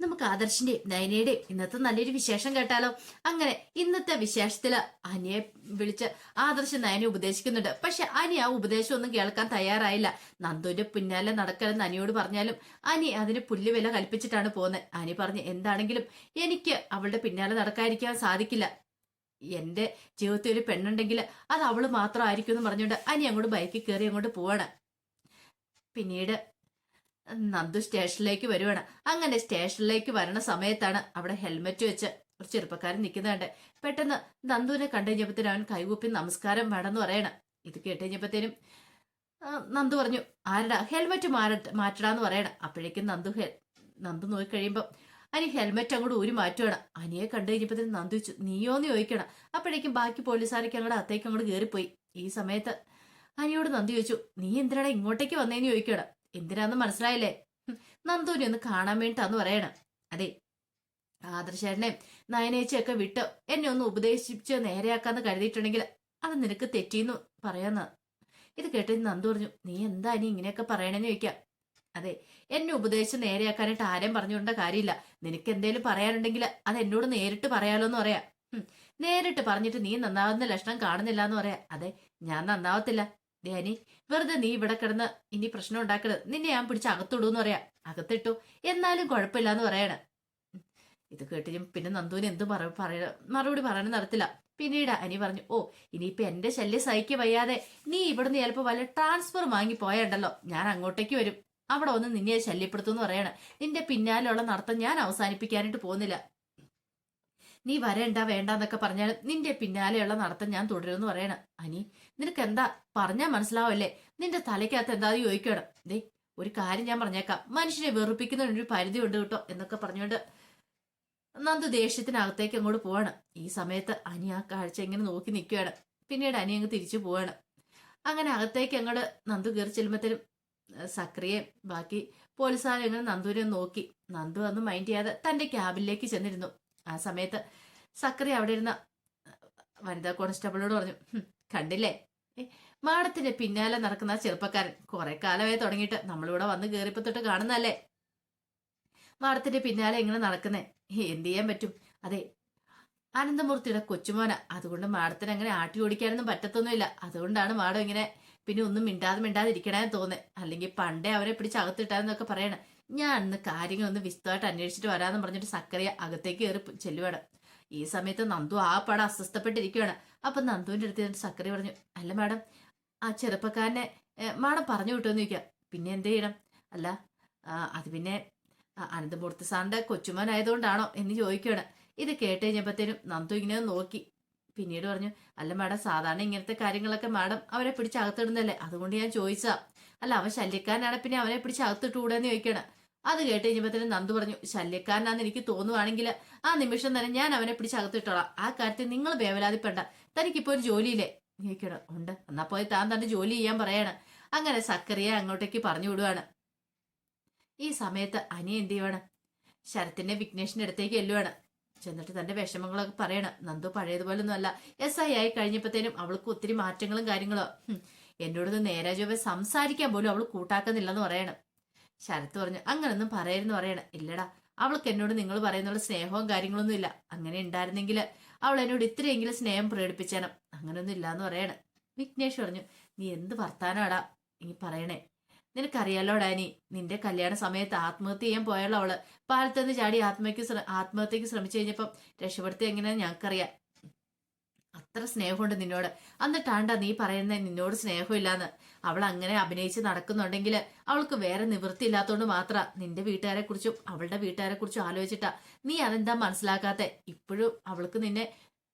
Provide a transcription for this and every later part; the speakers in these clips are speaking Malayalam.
നമുക്ക് ആദർശിന്റെയും നയനയുടെയും ഇന്നത്തെ നല്ലൊരു വിശേഷം കേട്ടാലോ? അങ്ങനെ ഇന്നത്തെ വിശേഷത്തിൽ അനിയെ വിളിച്ച് ആദർശ നയനെ ഉപദേശിക്കുന്നുണ്ട്. പക്ഷെ അനി ആ ഉപദേശം ഒന്നും കേൾക്കാൻ തയ്യാറായില്ല. നന്ദുവിന്റെ പിന്നാലെ നടക്കലെന്ന് അനിയോട് പറഞ്ഞാലും അനി അതിന് പുല്ലുവില കൽപ്പിച്ചിട്ടാണ് പോകുന്നത് അനി പറഞ്ഞ് എന്താണെങ്കിലും എനിക്ക് അവളുടെ പിന്നാലെ നടക്കാതിരിക്കാൻ സാധിക്കില്ല. എന്റെ ജീവിതത്തിൽ ഒരു പെണ്ണുണ്ടെങ്കിൽ അത് അവൾ മാത്രമായിരിക്കും എന്ന് പറഞ്ഞുകൊണ്ട് അനി അങ്ങോട്ട് ബൈക്കിൽ കയറി അങ്ങോട്ട് പോവാണ്. പിന്നീട് നന്ദു സ്റ്റേഷനിലേക്ക് വരുവാണ്. അങ്ങനെ സ്റ്റേഷനിലേക്ക് വരണ സമയത്താണ് അവിടെ ഹെൽമെറ്റ് വെച്ച് ഒരു ചെറുപ്പക്കാരൻ നിൽക്കുന്നുണ്ട്. പെട്ടെന്ന് നന്ദുവിനെ കണ്ടുകഴിഞ്ഞപ്പത്തേനും അവൻ കൈകൂപ്പി നമസ്കാരം വേണമെന്ന് പറയണം. ഇത് കേട്ടുകഴിഞ്ഞപ്പത്തേനും നന്ദു പറഞ്ഞു ആരടാ ഹെൽമെറ്റ് മാറ മാറ്റടാന്ന് പറയണം. അപ്പോഴേക്കും നന്ദു ഹെൽ നന്ദു നോക്കിക്കഴിയുമ്പോൾ അനി ഹെൽമെറ്റ് അങ്ങോട്ട് ഊരി മാറ്റുവാണ്. അനിയെ കണ്ടു കഴിഞ്ഞപ്പോഴത്തേനും നന്ദു ചോദിച്ചു നീയോന്ന് ചോദിക്കണം? അപ്പോഴേക്കും ബാക്കി പോലീസുകാരൊക്കെ അങ്ങോട്ട് അത്തേക്ക് അങ്ങോട്ട് കയറിപ്പോയി ഈ സമയത്ത് അനിയോട് നന്ദി ചോദിച്ചു നീ എന്തിനാടാ ഇങ്ങോട്ടേക്ക് വന്നേന്ന് ചോദിക്കണം? എന്തിനാന്ന് മനസ്സിലായില്ലേ? നന്ദൂരി ഒന്ന് കാണാൻ വേണ്ടിട്ടാന്ന് പറയണം. അതെ ആദർശേട്ടനെ നയനേച്ചയൊക്കെ വിട്ട് എന്നെ ഒന്ന് ഉപദേശിച്ച് നേരെയാക്കാന്ന് കരുതിയിട്ടുണ്ടെങ്കിൽ അത് നിനക്ക് തെറ്റിന്ന് പറയാന്ന്. ഇത് കേട്ട് നന്ദു പറഞ്ഞു നീ എന്താ നീ ഇങ്ങനെയൊക്കെ പറയണെന്ന് ചോദിക്കാം. അതെ എന്നെ ഉപദേശിച്ച് നേരെയാക്കാനായിട്ട് ആരെയും പറഞ്ഞുകൊണ്ട കാര്യമില്ല. നിനക്ക് എന്തേലും പറയാനുണ്ടെങ്കിൽ അത് എന്നോട് നേരിട്ട് പറയാലോ എന്ന് പറയാം നേരിട്ട് പറഞ്ഞിട്ട് നീ നന്നാവുന്ന ലക്ഷണം കാണുന്നില്ല എന്ന് പറയാ. അതെ ഞാൻ നന്നാവത്തില്ല. ഡാനി വെറുതെ നീ ഇവിടെ കിടന്ന് ഇനി പ്രശ്നം ഉണ്ടാക്കരുത്. നിന്നെ ഞാൻ പിടിച്ച് അകത്തിടൂന്ന് പറയാം. അകത്തിട്ടു. എന്നാലും കുഴപ്പമില്ല എന്ന് പറയാണ്. ഇത് കേട്ടിനും പിന്നെ നന്ദുവിന് എന്ത് പറ മറുപടി പറയണം നടത്തില്ല പിന്നീട് അനി പറഞ്ഞു ഓ ഇനിയിപ്പൊ എന്റെ ശല്യം സഹിക്ക് വയ്യാതെ. നീ ഇവിടുന്ന് ചിലപ്പോ വല്ല ട്രാൻസ്ഫർ വാങ്ങി പോയണ്ടല്ലോ. ഞാൻ അങ്ങോട്ടേക്ക് വരും. അവിടെ ഒന്ന് നിന്നെ ശല്യപ്പെടുത്തുമെന്ന് പറയാണ്. നിന്റെ പിന്നാലെയുള്ള നടത്തം ഞാൻ അവസാനിപ്പിക്കാനായിട്ട് പോകുന്നില്ല. നീ വരണ്ട വേണ്ട എന്നൊക്കെ പറഞ്ഞാലും നിന്റെ പിന്നാലെയുള്ള നടത്തം ഞാൻ തുടരുമെന്ന് പറയണ. അനി നിനക്ക് എന്താ പറഞ്ഞാൽ മനസ്സിലാവല്ലേ? നിന്റെ തലയ്ക്കകത്ത് എന്താ ചോദിക്കണം? ദേ ഒരു കാര്യം ഞാൻ പറഞ്ഞേക്കാം. മനുഷ്യനെ വെറുപ്പിക്കുന്നതിനൊരു പരിധി ഉണ്ട് കേട്ടോ എന്നൊക്കെ പറഞ്ഞുകൊണ്ട് നന്ദു ദേഷ്യത്തിനകത്തേക്ക് അങ്ങോട്ട് പോവാണ്. ഈ സമയത്ത് അനി ആ കാഴ്ച ഇങ്ങനെ നോക്കി നിൽക്കുകയാണ്. പിന്നീട് അനി അങ്ങ് തിരിച്ചു പോവാണ്. അങ്ങനെ അകത്തേക്ക് അങ്ങോട്ട് നന്ദു കയറി ചെല്ലുമ്പത്തേനും സക്രിയെ ബാക്കി പോലീസുകാരെ അങ്ങനെ നന്ദുവിനെ നോക്കി. നന്ദു അന്ന് മൈൻഡ് ചെയ്യാതെ തന്റെ ക്യാബിലേക്ക് ചെന്നിരുന്നു. ആ സമയത്ത് സക്കറി അവിടെ ഇരുന്ന വനിതാ കോൺസ്റ്റബിളോട് പറഞ്ഞു കണ്ടില്ലേ? മാഡത്തിന്റെ പിന്നാലെ നടക്കുന്ന ചെറുപ്പക്കാരൻ കുറെ കാലമായി തുടങ്ങിയിട്ട് നമ്മളിവിടെ വന്ന് കയറിയപ്പോ തൊട്ട് കാണുന്നല്ലേ മാഡത്തിന്റെ പിന്നാലെ ഇങ്ങനെ നടക്കുന്നേ എന്ത് ചെയ്യാൻ പറ്റും? അതെ അനന്തമൂർത്തിയുടെ കൊച്ചുമോന. അതുകൊണ്ട് മാഡത്തിന് അങ്ങനെ ആട്ടി ഓടിക്കാനൊന്നും പറ്റത്തൊന്നുമില്ല. അതുകൊണ്ടാണ് മാഡം ഇങ്ങനെ പിന്നെ ഒന്നും മിണ്ടാതെ മിണ്ടാതെ ഇരിക്കണേന്ന് തോന്നേ അല്ലെങ്കിൽ പണ്ടേ അവരെ പിടിച്ച് അകത്തിട്ടാന്നൊക്കെ പറയണം. ഞാൻ ഇന്ന് കാര്യങ്ങളൊന്ന് വിശദമായിട്ട് അന്വേഷിച്ചിട്ട് വരാമെന്ന് പറഞ്ഞിട്ട് സക്കറിയ അകത്തേക്ക് കയറി ചെല്ലുവാണ്. ഈ സമയത്ത് നന്ദു ആ പടം അസ്വസ്ഥപ്പെട്ടിരിക്കുകയാണ് അപ്പൊ നന്ദുവിന്റെ അടുത്ത് ചെന്നിട്ട് സക്കറി പറഞ്ഞു അല്ല മാഡം ആ ചെറുപ്പക്കാരനെ മാഡം പറഞ്ഞു വിട്ടോന്ന് ചോദിക്കാം. പിന്നെ എന്ത് ചെയ്യണം? അല്ല അത് പിന്നെ അനന്തമൂർത്തി സാറിന്റെ കൊച്ചുമോനായതുകൊണ്ടാണോ എന്ന് ചോദിക്കുകയാണ് ഇത് കേട്ട് കഴിഞ്ഞപ്പോഴത്തേനും നന്ദു ഇങ്ങനെ നോക്കി. പിന്നീട് പറഞ്ഞു അല്ല മാഡം സാധാരണ ഇങ്ങനത്തെ കാര്യങ്ങളൊക്കെ മാഡം അവരെ പിടിച്ച് അകത്തിടുന്നല്ലേ അതുകൊണ്ട് ഞാൻ ചോദിച്ചാ അല്ല അവൻ ശല്യക്കാരനാണ് പിന്നെ അവനെ പിടിച്ച് അകത്തിട്ടൂടെന്ന് ചോദിക്കണം. അത് കേട്ട് കഴിഞ്ഞപ്പോഴത്തേനും നന്ദു പറഞ്ഞു ശല്യക്കാരനാന്ന് എനിക്ക് തോന്നുവാണെങ്കിൽ ആ നിമിഷം തന്നെ ഞാൻ അവനെ പിടിച്ച് അകത്തിട്ടോളാം. ആ കാര്യത്തിൽ നിങ്ങൾ വേവലാതിപ്പെണ്ട തനിക്കിപ്പോ ഒരു ജോലിയില്ലേ? നീക്കണം ഉണ്ട്. എന്നാ പോയി താൻ തന്റെ ജോലി ചെയ്യാൻ പറയാണ്. അങ്ങനെ സക്കറിയെ അങ്ങോട്ടേക്ക് പറഞ്ഞു വിടുവാണ്. ഈ സമയത്ത് അനി എന്ത് ചെയ്യുവാണ്? ശരത്തിന്റെ വിഘ്നേഷിന്റെ അടുത്തേക്ക് എല്ലുവാണ് ചെന്നിട്ട് തന്റെ വിഷമങ്ങളൊക്കെ പറയണം. നന്ദു പഴയതുപോലെ ഒന്നും അല്ല. എസ് ഐ ആയി കഴിഞ്ഞപ്പോഴത്തേനും അവൾക്ക് ഒത്തിരി മാറ്റങ്ങളും കാര്യങ്ങളോ. എന്നോട് നേരാജോവെ സംസാരിക്കാൻ പോലും അവൾ കൂട്ടാക്കുന്നില്ലെന്ന് പറയണം. ശരത്ത് പറഞ്ഞു അങ്ങനൊന്നും പറയരുന്ന് പറയണ. ഇല്ലടാ അവൾക്ക് എന്നോട് നിങ്ങൾ പറയുന്നുള്ള സ്നേഹവും കാര്യങ്ങളൊന്നും ഇല്ല. അങ്ങനെ ഉണ്ടായിരുന്നെങ്കിൽ അവൾ എന്നോട് ഇത്രയെങ്കിലും സ്നേഹം പ്രകടിപ്പിച്ചേണം. അങ്ങനൊന്നും ഇല്ലാന്ന് പറയണ. വിഘ്നേഷ് പറഞ്ഞു നീ എന്ത് വർത്താനാടാ നീ പറയണേ? നിനക്കറിയാലോ ഡാനി നിന്റെ കല്യാണ സമയത്ത് ആത്മഹത്യ ചെയ്യാൻ പോയാലോ അവൾ പാലത്തുനിന്ന് ചാടി ആത്മഹത്യക്ക് ശ്ര- ആത്മഹത്യക്ക് ശ്രമിച്ചു കഴിഞ്ഞപ്പം രക്ഷപ്പെടുത്തി എങ്ങനെയാന്ന് ഞങ്ങൾക്കറിയാം. അത്ര സ്നേഹമുണ്ട് നിന്നോട്. എന്നിട്ടാണ്ടാ നീ പറയുന്നത് നിന്നോട് സ്നേഹമില്ലാന്ന്. അവൾ അങ്ങനെ അഭിനയിച്ച് നടക്കുന്നുണ്ടെങ്കിൽ അവൾക്ക് വേറെ നിവൃത്തി ഇല്ലാത്തതുകൊണ്ട് മാത്ര നിന്റെ വീട്ടുകാരെ കുറിച്ചും അവളുടെ വീട്ടുകാരെ കുറിച്ചും ആലോചിച്ചിട്ടാ. നീ അതെന്താ മനസ്സിലാക്കാത്ത? ഇപ്പോഴും അവൾക്ക് നിന്നെ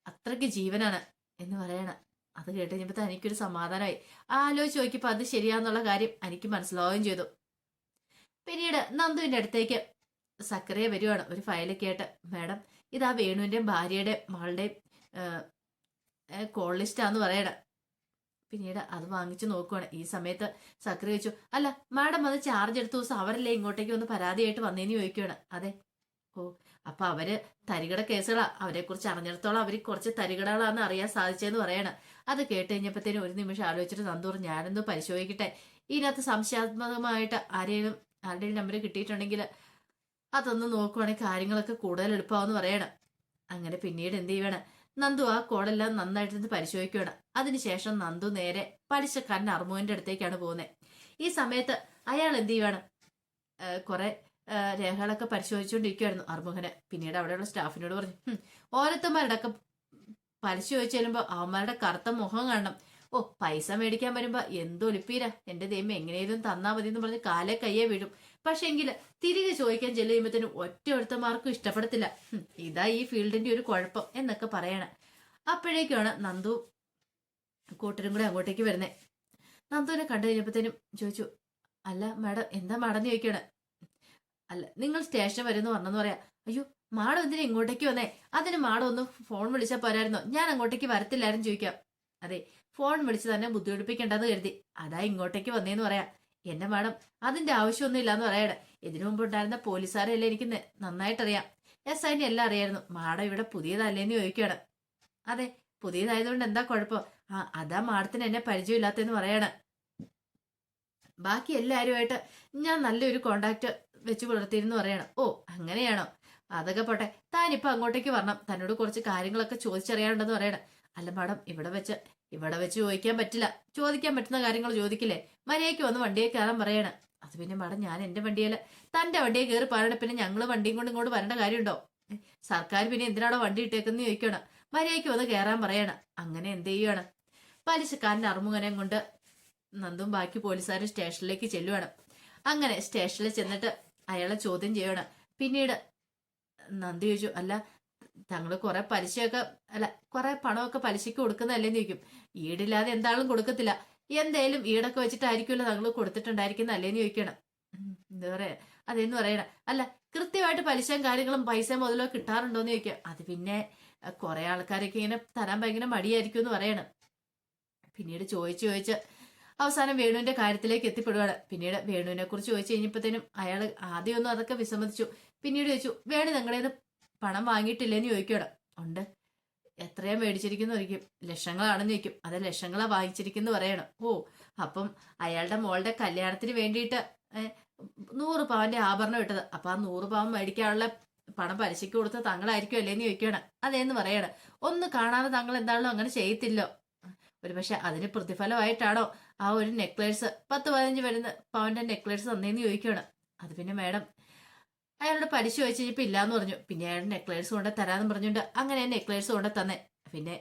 അത്രയ്ക്ക് ജീവനാണ് എന്ന് പറയണ. അത് കേട്ട് കഴിഞ്ഞപ്പോ എനിക്കൊരു സമാധാനമായി. ആലോചിച്ച് നോക്കിയപ്പോ അത് ശരിയാന്നുള്ള കാര്യം എനിക്ക് മനസ്സിലാവുകയും ചെയ്തു. പിന്നീട് നന്ദുവിന്റെ അടുത്തേക്ക് സക്കറിയ വരുവാണ് ഒരു ഫയലൊക്കെ ആയിട്ട് മാഡം ഇതാ വേണുവിന്റെയും ഭാര്യയുടെയും മകളുടെയും കോൾ ലിസ്റ്റാന്ന് പറയണ. പിന്നീട് അത് വാങ്ങിച്ചു നോക്കുവാണ്. ഈ സമയത്ത് സക്രി ചോദിച്ചു അല്ല മാഡം അത് ചാർജ് എടുത്ത ദിവസം അവരല്ലേ ഇങ്ങോട്ടേക്ക് ഒന്ന് പരാതിയായിട്ട് വന്നേന്ന് ചോദിക്കുകയാണ് അതെ. ഓ അപ്പൊ അവർ തരികട കേസുകളാ. അവരെ കുറിച്ച് അറിഞ്ഞിടത്തോളം അവർ കുറച്ച് തരികടകളാന്ന് അറിയാൻ സാധിച്ചെന്ന് പറയാണ്. അത് കേട്ട് കഴിഞ്ഞപ്പോഴത്തേനും ഒരു നിമിഷം ആലോചിച്ചിട്ട് നന്ദൂർ ഞാനൊന്ന് പരിശോധിക്കട്ടെ. ഇതിനകത്ത് സംശയാത്മകമായിട്ട് ആരെയും ആരുടെയും നമ്പർ കിട്ടിയിട്ടുണ്ടെങ്കിൽ അതൊന്ന് നോക്കുവാണെങ്കിൽ കാര്യങ്ങളൊക്കെ കൂടുതൽ എളുപ്പമാവെന്ന് പറയണം. അങ്ങനെ പിന്നീട് എന്ത് ചെയ്യണം നന്ദു ആ കോളെല്ലാം നന്നായിട്ട് പരിശോധിക്കുകയാണ്. അതിനുശേഷം നന്ദു നേരെ പലിശക്കാരൻ അർമുവിന്റെ അടുത്തേക്കാണ് പോകുന്നത് ഈ സമയത്ത് അയാൾ എന്ത് ചെയ്യുവാണ്? കുറെ രേഖകളൊക്കെ പരിശോധിച്ചുകൊണ്ടിരിക്കുവായിരുന്നു അർമുഖന്. പിന്നീട് അവിടെയുള്ള സ്റ്റാഫിനോട് പറഞ്ഞു "ഹും, ഓരോരുത്തന്മാരുടെ ഒക്കെ പലിശ ചോദിച്ചു ചെല്ലുമ്പോൾ അവന്മാരുടെ കറുത്ത മുഖം കാണണം. ഓ പൈസ മേടിക്കാൻ വരുമ്പോ എന്തോ ഒലിപ്പീരാ. എന്റെ ദൈവം എങ്ങനെയും തന്നാ മതി എന്ന് പറഞ്ഞ് കാലെ കയ്യെ വീഴും പക്ഷെ എങ്കിൽ തിരികെ ചോദിക്കാൻ ചെല്ലുമ്പോഴത്തേനും ഒറ്റ ഒരുത്തന്മാർക്കും ഇഷ്ടപ്പെടത്തില്ല. ഇതാ ഈ ഫീൽഡിന്റെ ഒരു കുഴപ്പം എന്നൊക്കെ പറയണം. അപ്പോഴേക്കാണ് നന്ദു കൂട്ടരും കൂടെ അങ്ങോട്ടേക്ക് വരുന്നേ. നന്ദുവിനെ കണ്ടു കഴിഞ്ഞപ്പോഴത്തേനും ചോദിച്ചു അല്ല മാഡം എന്താ മാഡം എന്ന് ചോദിക്കണേ? അല്ല നിങ്ങൾ സ്റ്റേഷൻ വരുന്നു പറഞ്ഞെന്ന് പറയാ. അയ്യോ മാഡം എന്തിനാ ഇങ്ങോട്ടേക്ക് വന്നേ? അതിന് മാഡം ഒന്ന് ഫോൺ വിളിച്ചാൽ പോരായിരുന്നോ? ഞാൻ അങ്ങോട്ടേക്ക് വരത്തില്ലായിരുന്നു ചോദിക്കാം. അതെ ഫോൺ വിളിച്ച് തന്നെ ബുദ്ധിമുട്ടിപ്പിക്കേണ്ടെന്ന് കരുതി. അതാ ഇങ്ങോട്ടേക്ക് വന്നേന്ന് പറയാം. എന്നെ മാഡം അതിന്റെ ആവശ്യമൊന്നും ഇല്ലാന്ന് പറയണേ ഇതിനു മുമ്പ് ഉണ്ടായിരുന്ന പോലീസുകാരെല്ലാം എനിക്ക് നന്നായിട്ടറിയാം. എസ് ഐനെ എല്ലാം അറിയായിരുന്നു. മാഡം ഇവിടെ പുതിയതല്ലേന്ന് ചോദിക്കുകയാണ്. അതെ പുതിയതായതുകൊണ്ട് എന്താ കുഴപ്പം? ആ അതാ മാഡത്തിന് എന്നെ പരിചയമില്ലാത്തെന്ന് പറയണ. ബാക്കി എല്ലാവരുമായിട്ട് ഞാൻ നല്ലൊരു കോണ്ടാക്ട് വെച്ച് പുലർത്തിയിരുന്നു പറയണം. ഓ അങ്ങനെയാണോ? അതൊക്കെ പോട്ടെ. താനിപ്പോ അങ്ങോട്ടേക്ക് വരണം. തന്നോട് കുറച്ച് കാര്യങ്ങളൊക്കെ ചോദിച്ചറിയാനുണ്ടെന്ന് പറയണം. അല്ല മാഡം ഇവിടെ വെച്ച് ഇവിടെ വെച്ച് ചോദിക്കാൻ പറ്റില്ല. ചോദിക്കാൻ പറ്റുന്ന കാര്യങ്ങൾ ചോദിക്കില്ലേ? മര്യാദയ്ക്ക് വന്ന് വണ്ടിയെ കയറാൻ പറയണ. അത് പിന്നെ മാഡം ഞാൻ എന്റെ വണ്ടിയല്ല. തന്റെ വണ്ടിയെ കയറി പറയണ പിന്നെ ഞങ്ങൾ വണ്ടിയും കൊണ്ട് ഇങ്ങോട്ട് വരേണ്ട കാര്യമുണ്ടോ? സർക്കാർ പിന്നെ എന്തിനാണോ വണ്ടി ഇട്ടേക്കെന്ന് ചോദിക്കണം. മര്യാദയ്ക്ക് വന്ന് കയറാൻ പറയണം. അങ്ങനെ എന്ത് ചെയ്യണം പലിശക്കാരൻ അറുമുഖനെ കൊണ്ട് നന്ദും ബാക്കി പോലീസുകാരും സ്റ്റേഷനിലേക്ക് ചെല്ലുവാണ്. അങ്ങനെ സ്റ്റേഷനിൽ ചെന്നിട്ട് അയാളെ ചോദ്യം ചെയ്യണം പിന്നീട് നന്ദി ചോദിച്ചു അല്ല തങ്ങൾ കുറെ പലിശയൊക്കെ അല്ല കുറെ പണമൊക്കെ പലിശയ്ക്ക് കൊടുക്കുന്നതല്ലേന്ന് ചോദിക്കും. ഈടില്ലാതെ എന്താളും കൊടുക്കത്തില്ല. എന്തേലും ഈടൊക്കെ വെച്ചിട്ടായിരിക്കുമല്ലോ തങ്ങൾ കൊടുത്തിട്ടുണ്ടായിരിക്കുന്ന അല്ലേന്ന് ചോദിക്കണം എന്താ പറയാ? അതെന്ന് പറയണം. അല്ല കൃത്യമായിട്ട് പലിശയും കാര്യങ്ങളും പൈസ മുതലോ കിട്ടാറുണ്ടോന്ന് ചോദിക്കുക അത് പിന്നെ കുറെ ആൾക്കാരൊക്കെ ഇങ്ങനെ തരാൻ ഭയങ്കര മടിയായിരിക്കും എന്ന് പറയണം. പിന്നീട് ചോദിച്ച് ചോദിച്ച് അവസാനം വേണുവിന്റെ കാര്യത്തിലേക്ക് എത്തിപ്പെടുവാണ്. പിന്നീട് വേണുവിനെ കുറിച്ച് ചോദിച്ചു കഴിഞ്ഞപ്പോഴത്തേനും അയാൾ ആദ്യമൊന്നും അതൊക്കെ വിസമ്മതിച്ചു. പിന്നീട് ചോദിച്ചു വേണു നിങ്ങളുടെ പണം വാങ്ങിയിട്ടില്ലേന്ന് ചോദിക്കണം ഉണ്ട്. എത്രയാ മേടിച്ചിരിക്കുന്നു ചോദിക്കും. ലക്ഷങ്ങളാണെന്ന് ചോദിക്കും. അത് ലക്ഷങ്ങളാ വാങ്ങിച്ചിരിക്കുന്നു പറയണം. ഓ അപ്പം അയാളുടെ മോളുടെ കല്യാണത്തിന് വേണ്ടിയിട്ട് നൂറ് പവന്റെ ആഭരണം ഇട്ടത്. അപ്പൊ ആ നൂറ് പവൻ മേടിക്കാനുള്ള പണം പലിശയ്ക്ക് കൊടുത്ത തങ്ങളായിരിക്കും അല്ലേന്ന് ചോദിക്കണം അതേന്ന് പറയണം. ഒന്ന് കാണാതെ തങ്ങൾ എന്താണല്ലോ അങ്ങനെ ചെയ്യത്തില്ലോ? ഒരു പക്ഷെ അതിന് പ്രതിഫലമായിട്ടാണോ ആ ഒരു നെക്ലേസ് പത്ത് പതിനഞ്ച് വരുന്ന പവന്റെ നെക്ലേസ് തന്നേന്ന് ചോദിക്കണം അത് പിന്നെ മാഡം അയാളുടെ പലിശ ചോദിച്ചപ്പോൾ ഇല്ലാന്ന് പറഞ്ഞു. പിന്നെ അയാൾ നെക്ലേഴ്സ് കൊണ്ട് തരാന്ന് പറഞ്ഞുകൊണ്ട് അങ്ങനെ നെക്ലേഴ്സ് കൊണ്ട് തന്നെ. പിന്നെ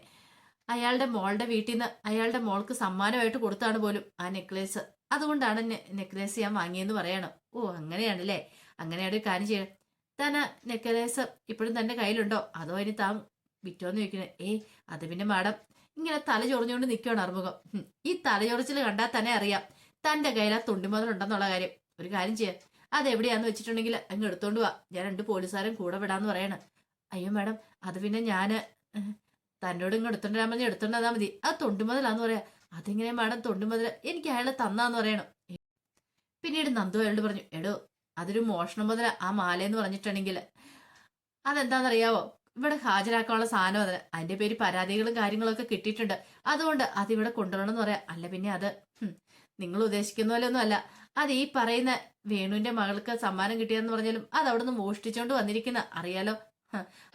അയാളുടെ മോളുടെ വീട്ടിൽ നിന്ന് അയാളുടെ മോൾക്ക് സമ്മാനമായിട്ട് കൊടുത്താണ് പോലും ആ നെക്ലേസ് അതുകൊണ്ടാണ് നെക്ലേസ് ഞാൻ വാങ്ങിയെന്ന് പറയണം. ഓ അങ്ങനെയാണല്ലേ? അങ്ങനെയാണ് കാര്യം ചെയ്യണം താൻ നെക്ലേസ് ഇപ്പോഴും തന്റെ കയ്യിലുണ്ടോ? അതോ ഇനി താൻ വിറ്റോന്ന് ചോദിക്കണേ ഏയ് അത് പിന്നെ മാഡം ഇങ്ങനെ തല ചൊറിഞ്ഞുകൊണ്ട് നിൽക്കുകയാണ് അറുമുഖം ഈ തല ചൊറിച്ചിൽ കണ്ടാൽ തന്നെ അറിയാം തന്റെ കയ്യിൽ ആ തുണ്ടിമുതലുണ്ടെന്നുള്ള കാര്യം. ഒരു കാര്യം ചെയ്യാം. അതെവിടെയാന്ന് വെച്ചിട്ടുണ്ടെങ്കിൽ അങ്ങ് എടുത്തോണ്ട് വാ. ഞാൻ രണ്ട് പോലീസുകാരും കൂടെ വിടാന്ന് പറയണം. അയ്യോ മാഡം അത് പിന്നെ ഞാൻ തന്നോട് ഇങ്ങ് എടുത്തോണ്ട് മതി എടുത്തോണ്ട് മതി. അത് തൊണ്ടുമുതലാന്ന് പറയാ. അതെങ്ങനെ മാഡം തൊണ്ടുമുതല? എനിക്ക് അയാളെ തന്നാന്ന് പറയണം. പിന്നീട് നന്ദു അയാളോട് പറഞ്ഞു എടോ അതൊരു മോഷണം മുതല ആ മാലയെന്ന് പറഞ്ഞിട്ടുണ്ടെങ്കിൽ. അതെന്താണെന്നറിയാവോ ഇവിടെ ഹാജരാക്കാനുള്ള സാധനം അതിന് അതിന്റെ പേര് പരാതികളും കാര്യങ്ങളൊക്കെ കിട്ടിയിട്ടുണ്ട്. അതുകൊണ്ട് അത് ഇവിടെ കൊണ്ടുവരണം എന്ന് പറയാം. അല്ല പിന്നെ അത് നിങ്ങൾ ഉദ്ദേശിക്കുന്ന പോലെ ഒന്നും അല്ല. അത് ഈ പറയുന്ന വേണുവിന്റെ മകൾക്ക് സമ്മാനം കിട്ടിയെന്ന് പറഞ്ഞാലും അത് അവിടെ നിന്ന് മോഷ്ടിച്ചോണ്ട് വന്നിരിക്കുന്ന. അറിയാലോ?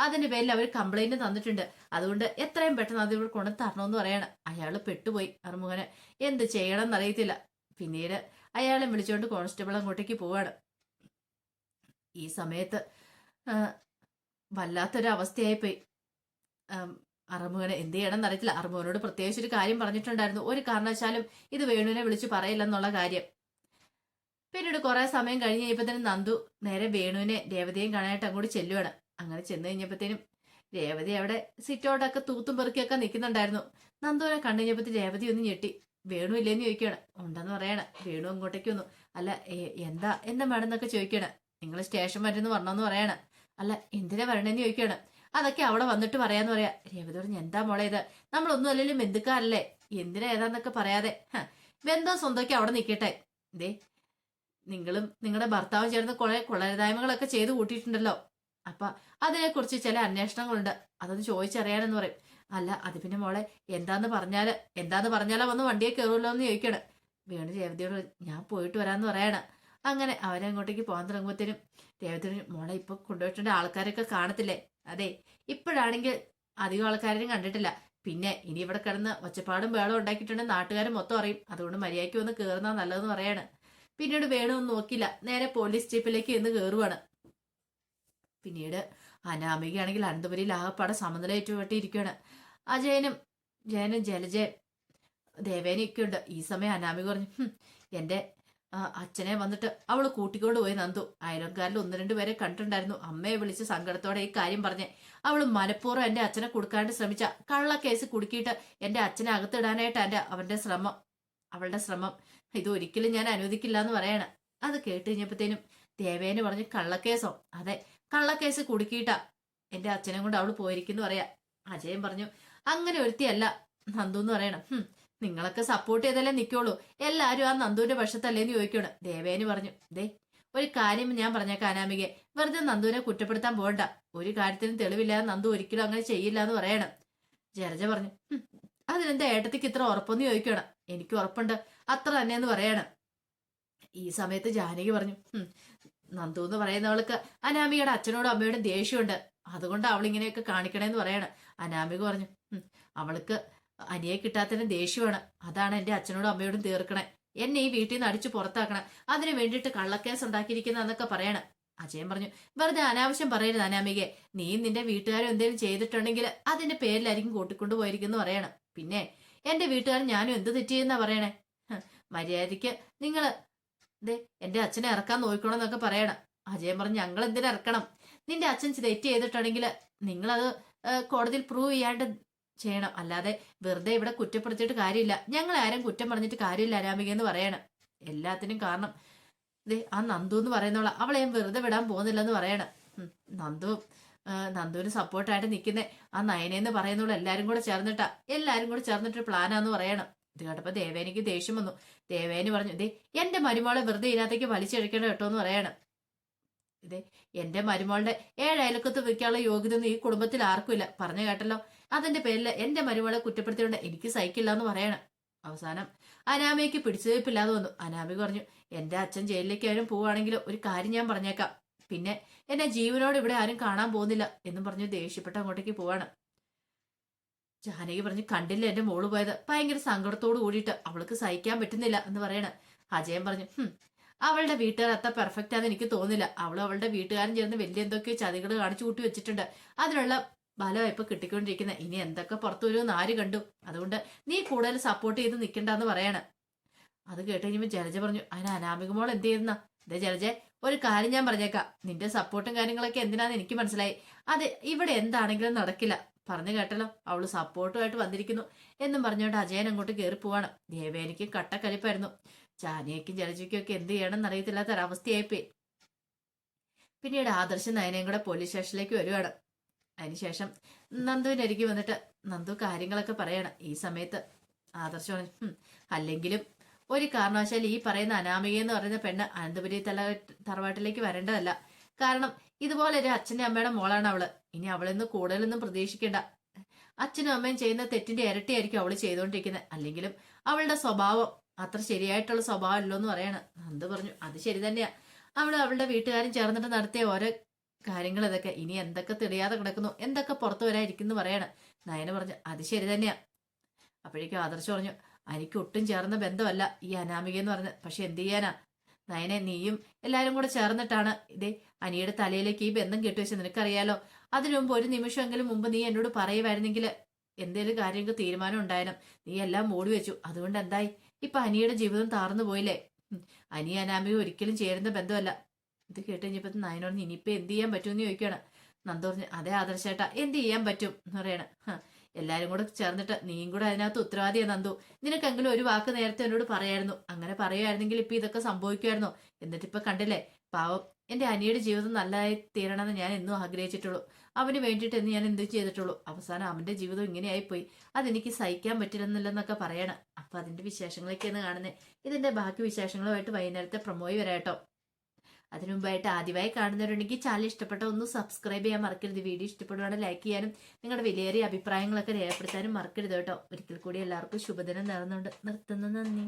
അതിന്റെ പേരിൽ അവർ കംപ്ലൈന്റ് തന്നിട്ടുണ്ട്. അതുകൊണ്ട് എത്രയും പെട്ടെന്ന് അത് ഇവിടെ കൊണ്ടു തരണമെന്ന് പറയാണ്. അയാൾ പെട്ടുപോയി അറുമുഖനെ എന്ത് ചെയ്യണം എന്നറിയത്തില്ല പിന്നീട് അയാളെ വിളിച്ചുകൊണ്ട് കോൺസ്റ്റബിൾ അങ്ങോട്ടേക്ക് പോവാണ്. ഈ സമയത്ത് വല്ലാത്തൊരവസ്ഥയായിപ്പോയി. അറുമുഖന് എന്ത് ചെയ്യണം എന്നറിയത്തില്ല. അറുമുഖനോട് പ്രത്യേകിച്ച് ഒരു കാര്യം പറഞ്ഞിട്ടുണ്ടായിരുന്നു. ഒരു കാരണവശാലും ഇത് വേണുവിനെ വിളിച്ച് പറയില്ലെന്നുള്ള കാര്യം. പിന്നീട് കുറെ സമയം കഴിഞ്ഞ് കഴിഞ്ഞപ്പോഴത്തേനും നന്ദു നേരെ വേണുവിനെ രേവതിയും കാണാനായിട്ട് അങ്ങോട്ട് ചെല്ലുവാണ്. അങ്ങനെ ചെന്ന് കഴിഞ്ഞപ്പോഴത്തേനും രേവതി അവിടെ സിറ്റോട്ടൊക്കെ തൂത്തും പെറുക്കിയൊക്കെ നിൽക്കുന്നുണ്ടായിരുന്നു. നന്ദുവിനെ കണ്ടു കഴിഞ്ഞപ്പോഴത്തെ രേവതി ഒന്ന് ഞെട്ടി. വേണു ഇല്ലേന്ന് ചോദിക്കുകയാണ്. ഉണ്ടെന്ന് പറയണ. വേണു അങ്ങോട്ടേക്ക് വന്നു. അല്ല എന്താ എന്താ മാഡം എന്നൊക്കെ ചോദിക്കുകയാണ്. നിങ്ങൾ സ്റ്റേഷൻ വരുന്നു വരണമെന്ന് പറയണ. അല്ല എന്തിനാ വരണേന്ന് ചോദിക്കുകയാണ്. അതൊക്കെ അവിടെ വന്നിട്ട് പറയാന്ന് പറയാ രേവതി പറഞ്ഞു എന്താ മോളെ ഇത്? നമ്മളൊന്നും അല്ലെങ്കിലും ബന്ധുക്കാരല്ലേ? എന്തിനാ ഏതാന്നൊക്കെ പറയാതെ? ബന്ധം സ്വന്തമൊക്കെ അവിടെ നിൽക്കട്ടെ ദേ നിങ്ങളും നിങ്ങളുടെ ഭർത്താവും ചേർന്ന് കുറെ കൊള്ളരുതായ്മകളൊക്കെ ചെയ്തു കൂട്ടിയിട്ടുണ്ടല്ലോ. അപ്പൊ അതിനെക്കുറിച്ച് ചില അന്വേഷണങ്ങളുണ്ട്. അതൊന്ന് ചോദിച്ചറിയാനെന്ന് പറയും. അല്ല അത് പിന്നെ മോളെ എന്താന്ന് പറഞ്ഞാൽ എന്താന്ന് പറഞ്ഞാലോ വന്ന് വണ്ടിയെ കയറുമല്ലോ എന്ന് ചോദിക്കണം. വേണു രേവതിയോട് ഞാൻ പോയിട്ട് വരാന്ന് പറയണം. അങ്ങനെ അവരങ്ങോട്ടേക്ക് പോകാൻ തുടങ്ങുമ്പോഴത്തേനും രേവതി മോളെ ഇപ്പൊ കൊണ്ടുപോയിട്ടുണ്ട് ആൾക്കാരൊക്കെ കാണത്തില്ലേ? അതെ ഇപ്പോഴാണെങ്കിൽ അധികം ആൾക്കാരും കണ്ടിട്ടില്ല. പിന്നെ ഇനി ഇവിടെ കിടന്ന് ഒച്ചപ്പാടും വേളം ഉണ്ടാക്കിയിട്ടുണ്ട് നാട്ടുകാർ മൊത്തം അറിയും. അതുകൊണ്ട് മര്യാദയ്ക്ക് ഒന്ന് കയറുന്ന നല്ലതെന്ന് പറയാണ്. പിന്നീട് വേണമൊന്നും നോക്കില്ല നേരെ പോലീസ് സ്റ്റേപ്പിലേക്ക് ഇന്ന് കയറുവാണ് പിന്നീട് അനാമികയാണെങ്കിൽ അനന്തപുരിയിൽ ആകപ്പാടെ സമനില ഇരിക്കുകയാണ് അജയനും ജയനും ജലജയം ദേവേനയൊക്കെ ഉണ്ട്. ഈ സമയം അനാമിക പറഞ്ഞു എന്റെ അച്ഛനെ വന്നിട്ട് അവൾ കൂട്ടിക്കൊണ്ട് പോയി നന്ദു. അയലക്കാരിൽ ഒന്ന് രണ്ട് പേരെ കണ്ടിട്ടുണ്ടായിരുന്നു. അമ്മയെ വിളിച്ച് സങ്കടത്തോടെ ഈ കാര്യം പറഞ്ഞ്. അവൾ മനഃപൂർവം എന്റെ അച്ഛനെ കൊടുക്കാണ്ട് ശ്രമിച്ച കള്ള കേസ് കുടുക്കിയിട്ട് എന്റെ അച്ഛനെ അകത്തിടാനായിട്ട് എന്റെ അവന്റെ ശ്രമം. അവളുടെ ശ്രമം. ഇത് ഒരിക്കലും ഞാൻ അനുവദിക്കില്ല എന്ന് പറയാണ്. അത് കേട്ട് കഴിഞ്ഞപ്പോഴത്തേനും ദേവേന് പറഞ്ഞ് കള്ളക്കേസോ? അതെ കള്ളക്കേസ് കുടുക്കിയിട്ടാ എന്റെ അച്ഛനെ കൊണ്ട് അവൾ പോയിരിക്കുന്നു പറയാ. അജയൻ പറഞ്ഞു അങ്ങനെ ഒരുത്തിയല്ല നന്ദു എന്ന് പറയണം. "ഹും, നിങ്ങളൊക്കെ സപ്പോർട്ട് ചെയ്തല്ലേ നിൽക്കുള്ളൂ എല്ലാവരും ആ നന്ദുവിന്റെ പക്ഷത്തല്ലേന്ന് ചോദിക്കണം ദേവേനി പറഞ്ഞു ദേ ഒരു കാര്യം ഞാൻ പറഞ്ഞേക്കാം കാനാമികെ വെറുതെ നന്ദുവിനെ കുറ്റപ്പെടുത്താൻ പോകണ്ട. ഒരു കാര്യത്തിനും തെളിവില്ലാതെ നന്ദു ഒരിക്കലും അങ്ങനെ ചെയ്യില്ല എന്ന് പറയണം. ജലജ പറഞ്ഞു "ഹും, അതിനെന്താ ഏട്ടത്തിക്ക് ഇത്ര ഉറപ്പൊന്ന് ചോദിക്കണം എനിക്ക് ഉറപ്പുണ്ട്. അത്ര തന്നെ എന്ന് പറയണം. ഈ സമയത്ത് ജാനകി പറഞ്ഞു "ഹും, നന്ദു എന്ന് പറയുന്നവൾക്ക് അനാമികയുടെ അച്ഛനോടും അമ്മയോടും ദേഷ്യമുണ്ട്. അതുകൊണ്ട് അവൾ ഇങ്ങനെയൊക്കെ കാണിക്കണേന്ന് പറയണം. അനാമിക പറഞ്ഞു അവൾക്ക് അനിയെ കിട്ടാത്തതിന് ദേഷ്യമാണ് അതാണ് എന്റെ അച്ഛനോടും അമ്മയോടും തീർക്കണേ. എന്നെ ഈ വീട്ടിൽ നിന്ന് അടിച്ചു പുറത്താക്കണം. അതിന് വേണ്ടിയിട്ട് കള്ളക്കേസ് ഉണ്ടാക്കിയിരിക്കുന്നതെന്നൊക്കെ പറയണം. അജയൻ പറഞ്ഞു വെറുതെ അനാവശ്യം പറയരുത് അനാമികെ നീ നിന്റെ വീട്ടുകാരും എന്തെങ്കിലും ചെയ്തിട്ടുണ്ടെങ്കിൽ അതിന്റെ പേരിലായിരിക്കും കൂട്ടിക്കൊണ്ടു പോയിരിക്കുന്നു പറയണം. പിന്നെ എന്റെ വീട്ടുകാരൻ ഞാനും എന്ത് തെറ്റിയെന്നാ പറയണേ? മര്യാദയ്ക്ക് നിങ്ങൾ ദേ എന്റെ അച്ഛനെ ഇറക്കാൻ നോക്കണമെന്നൊക്കെ പറയണം. അജയൻ പറഞ്ഞു ഞങ്ങൾ എന്തിനാ ഇറക്കണം? നിന്റെ അച്ഛൻ തെറ്റ് ചെയ്തിട്ടുണ്ടെങ്കിൽ നിങ്ങളത് കോടതിയിൽ പ്രൂവ് ചെയ്യാണ്ട് ചെയ്യണം. അല്ലാതെ വെറുതെ ഇവിടെ കുറ്റപ്പെടുത്തിയിട്ട് കാര്യമില്ല. ഞങ്ങൾ ആരും കുറ്റം പറഞ്ഞിട്ട് കാര്യമില്ല അനാമിക എന്ന് പറയണം. എല്ലാത്തിനും കാരണം ദേ ആ നന്ദു എന്ന് പറയുന്നവള അവളെ ഞാൻ വെറുതെ വിടാൻ പോകുന്നില്ലെന്ന് പറയണം. ഉം, നന്ദു നന്ദുവിന് സപ്പോർട്ടായിട്ട് നിൽക്കുന്ന. ആ നയനെന്ന് പറയുന്നവൾ എല്ലാരും കൂടെ ചേർന്നിട്ടാ. എല്ലാരും കൂടെ ചേർന്നിട്ട് പ്ലാനാന്ന് പറയണം. ഇത് കേട്ടപ്പോ ദേവേനിക്ക് ദേഷ്യം വന്നു. ദേവേനി പറഞ്ഞു ദേ എന്റെ മരുമോളെ വെറുതെ ഇതിനകത്തേക്ക് വലിച്ചെടുക്കണം കേട്ടോ എന്ന് പറയണം. ഇതേ എന്റെ മരുമോളുടെ ഏഴ് അയലക്കത്ത് വെക്കാനുള്ള യോഗ്യത ഈ കുടുംബത്തിൽ ആർക്കും ഇല്ല. പറഞ്ഞു കേട്ടല്ലോ? അതിന്റെ പേരിൽ എന്റെ മരുമകളെ കുറ്റപ്പെടുത്തിയോണ്ട് എനിക്ക് സഹിക്കില്ല എന്ന് പറയണം. അവസാനം അനാമയ്ക്ക് പിടിച്ചുവയ്പ്പില്ലാതെ വന്നു. അനാമിക പറഞ്ഞു എന്റെ അച്ഛൻ ജയിലിലേക്ക് ആരും പോവുകയാണെങ്കിൽ ഒരു കാര്യം ഞാൻ പറഞ്ഞേക്കാം. പിന്നെ എന്നെ ജീവനോട് ഇവിടെ ആരും കാണാൻ പോകുന്നില്ല എന്നും പറഞ്ഞു ദേഷ്യപ്പെട്ട് അങ്ങോട്ടേക്ക് പോവാണ്. ജാനകി പറഞ്ഞു കണ്ടില്ല എന്റെ മോൾ പോയത്. ഭയങ്കര സങ്കടത്തോട് കൂടിയിട്ട് അവൾക്ക് സഹിക്കാൻ പറ്റുന്നില്ല എന്ന് പറയണ. അജയൻ പറഞ്ഞു അവളുടെ വീട്ടുകാർ അത്ര പെർഫെക്റ്റ് ആണെന്ന് എനിക്ക് തോന്നുന്നില്ല. അവൾ അവളുടെ വീട്ടുകാരൻ ചേർന്ന് വലിയ എന്തൊക്കെയോ ചതികൾ കാണിച്ചു കൂട്ടി വെച്ചിട്ടുണ്ട്. അതിനുള്ള ബലമാണ് ഇപ്പൊ കിട്ടിക്കൊണ്ടിരിക്കുന്നത് ഇനി എന്തൊക്കെ പുറത്തു വരുമെന്ന് ആര് കണ്ടു? അതുകൊണ്ട് നീ കൂടുതൽ സപ്പോർട്ട് ചെയ്ത് നിൽക്കണ്ടെന്ന് പറയണം. അത് കേട്ട് കഴിഞ്ഞപ്പോൾ ജലജ പറഞ്ഞു അതിന് അനാമിക മോൾ എന്ത് ചെയ്യുന്ന? ഇതേ ജലജ ഒരു കാര്യം ഞാൻ പറഞ്ഞേക്കാം. നിന്റെ സപ്പോർട്ടും കാര്യങ്ങളൊക്കെ എന്തിനാന്ന് എനിക്ക് മനസ്സിലായി. അത് ഇവിടെ എന്താണെങ്കിലും നടക്കില്ല. പറഞ്ഞു കേട്ടല്ലോ അവൾ സപ്പോർട്ടുമായിട്ട് വന്നിരിക്കുന്നു എന്നും പറഞ്ഞുകൊണ്ട് അജയൻ അങ്ങോട്ട് കയറി പോവാണ്. ദേവേനിക്ക് കട്ടക്കലിപ്പായിരുന്നു ജാനിയക്കും ജലജയ്ക്കും ഒക്കെ എന്ത് ചെയ്യണം എന്നറിയത്തില്ലാത്തൊരവസ്ഥയായിപ്പോയി. പിന്നീട് ആദർശ നയനയും കൂടെ പോലീസ് സ്റ്റേഷനിലേക്ക് വരുവാണ്. അതിനുശേഷം നന്ദുവിന്റെ അരികെ വന്നിട്ട് നന്ദു കാര്യങ്ങളൊക്കെ പറയണം. ഈ സമയത്ത് ആദർശം പറഞ്ഞു, "ഹും, അല്ലെങ്കിലും ഒരു കാരണവശാൽ ഈ പറയുന്ന അനാമിക എന്ന് പറയുന്ന പെണ്ണ് അനന്തപുരി തല തറവാട്ടിലേക്ക് വരേണ്ടതല്ല. കാരണം ഇതുപോലെ ഒരു അച്ഛന്റെ അമ്മയുടെ മോളാണ് അവൾ. ഇനി അവളിന്ന് കൂടുതലൊന്നും പ്രതീക്ഷിക്കേണ്ട. അച്ഛനും അമ്മയും ചെയ്യുന്ന തെറ്റിന്റെ ഇരട്ടിയായിരിക്കും അവൾ ചെയ്തുകൊണ്ടിരിക്കുന്നത് അല്ലെങ്കിലും അവളുടെ സ്വഭാവം അത്ര ശരിയായിട്ടുള്ള സ്വഭാവമല്ലോ എന്ന് പറയണം. നന്ദു പറഞ്ഞു അത് ശരി തന്നെയാ. അവൾ അവളുടെ വീട്ടുകാരും ചേർന്നിട്ട് നടത്തിയ ഓരോ കാര്യങ്ങൾ ഇതൊക്കെ ഇനി എന്തൊക്കെ തെളിയാതെ കിടക്കുന്നു? എന്തൊക്കെ പുറത്തു വരാതിരിക്കുന്നു പറയാണ്. നയന പറഞ്ഞു അത് ശരി തന്നെയാ. അപ്പോഴേക്കും ആദർശ് പറഞ്ഞു എനിക്ക് ഒട്ടും ചേർന്ന ബന്ധമല്ല ഈ അനാമിക എന്ന് പറഞ്ഞത് പക്ഷെ എന്ത് ചെയ്യാനാ? നയനെ നീയും എല്ലാരും കൂടെ ചേർന്നിട്ടാണ്. ഇതേ അനിയുടെ തലയിലേക്ക് ഈ ബന്ധം കെട്ടിവെച്ച് നിനക്കറിയാലോ? അതിനു മുമ്പ് ഒരു നിമിഷമെങ്കിലും മുമ്പ് നീ എന്നോട് പറയുമായിരുന്നെങ്കിൽ എന്തേലും കാര്യങ്ങൾക്ക് തീരുമാനം ഉണ്ടായാലും നീ എല്ലാം മൂടി വെച്ചു. അതുകൊണ്ട് എന്തായി? ഇപ്പൊ അനിയുടെ ജീവിതം താർന്നു പോയില്ലേ? അനിയ അനി അനാമിക ഒരിക്കലും ചേരുന്ന ബന്ധമല്ല. ഇത് കേട്ട് കഴിഞ്ഞപ്പോ നയനോട് ഇനിയിപ്പോ എന്ത് ചെയ്യാൻ പറ്റുമെന്ന് ചോദിക്കുകയാണ് നന്ദു പറഞ്ഞു അതെ ആദർശേട്ടാ എന്ത് ചെയ്യാൻ പറ്റും? എന്ന് പറയണ. എല്ലാരും കൂടെ ചേർന്നിട്ട് നീയും കൂടെ അതിനകത്ത് ഉത്തരവാദിയാ നന്ദു. നിനക്കെങ്കിലും ഒരു വാക്ക് നേരത്തെ എന്നോട് പറയായിരുന്നു. അങ്ങനെ പറയുമായിരുന്നെങ്കിൽ ഇപ്പൊ ഇതൊക്കെ സംഭവിക്കുമായിരുന്നോ എന്നിട്ട് ഇപ്പൊ കണ്ടില്ലേ പാവം എന്റെ അനിയുടെ ജീവിതം നല്ലതായി തീരണമെന്ന് ഞാൻ എന്നും ആഗ്രഹിച്ചിട്ടുള്ളൂ. അവന് വേണ്ടിയിട്ട് എന്ന് ഞാൻ എന്ത് ചെയ്തിട്ടുള്ളൂ. അവസാനം അവന്റെ ജീവിതം ഇങ്ങനെയായിപ്പോയി. അതെനിക്ക് സഹിക്കാൻ പറ്റില്ലെന്നില്ലെന്നൊക്കെ പറയണം. അപ്പൊ അതിന്റെ വിശേഷങ്ങളൊക്കെയാണ് കാണുന്നത് ഇതിന്റെ ബാക്കി വിശേഷങ്ങളുമായിട്ട് വൈകുന്നേരത്തെ പ്രൊമോയി വരാട്ടോ അതിനു മുമ്പായിട്ട് ആദ്യമായി കാണുന്നവരുണ്ടെങ്കിൽ ചാനൽ ഇഷ്ടപ്പെട്ട ഒന്ന് സബ്സ്ക്രൈബ് ചെയ്യാൻ മറക്കരുത്. വീഡിയോ ഇഷ്ടപ്പെടുവാണെങ്കിൽ ലൈക്ക് ചെയ്യാനും നിങ്ങളുടെ വിലയേറിയ അഭിപ്രായങ്ങളൊക്കെ രേഖപ്പെടുത്താനും മറക്കരുത് കേട്ടോ. ഒരിക്കൽ കൂടി എല്ലാവർക്കും ശുഭദിനം നേർന്നുകൊണ്ട് നിർത്തുന്നു. നന്ദി.